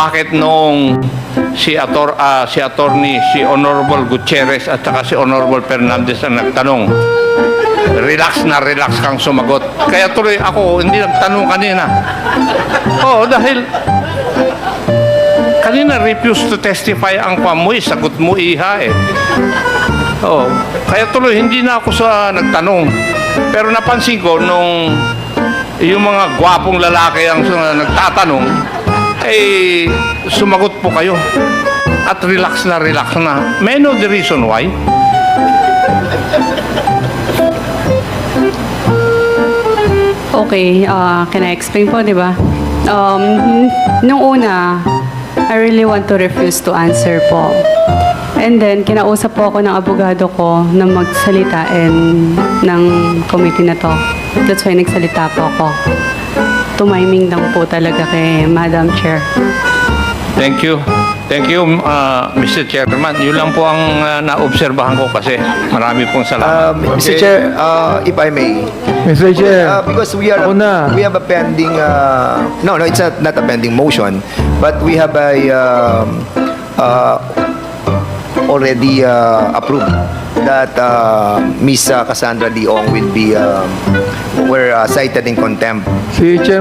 bakit nung si ator ah, si attorney si Honorable Gutierrez at saka si Honorable Fernandez ang nagtanong relax na relax kang sumagot. Kaya tuloy ako hindi nagtanong kanina. Oh dahil kanina refuse to testify ang pamoy sagot mo iha eh. Oh kaya tuloy hindi na ako sa nagtanong. Pero napansin ko nung yung mga gwapong lalaki ang uh, nagtatanong, eh, sumagot po kayo. At relax na relax na. May know the reason why? Okay, uh, can I explain po, di ba? Um, nung una, I really want to refuse to answer po. And then, kinausap po ako ng abogado ko na magsalita and ng committee na to. That's why nagsalita po ako. Tumiming lang po talaga kay Madam Chair. Thank you. Thank you, uh, Mr. Chairman. Yun lang po ang uh, naobserbahan ko kasi marami pong salamat. Um, Mr. Chair, uh, if I may, Mr. Chair, uh, because we are na. we have a pending uh, no no it's not, not a pending motion but we have a um, uh, already uh, approved that uh, Miss uh, Cassandra Leong will be um, were uh, cited in contempt si Chair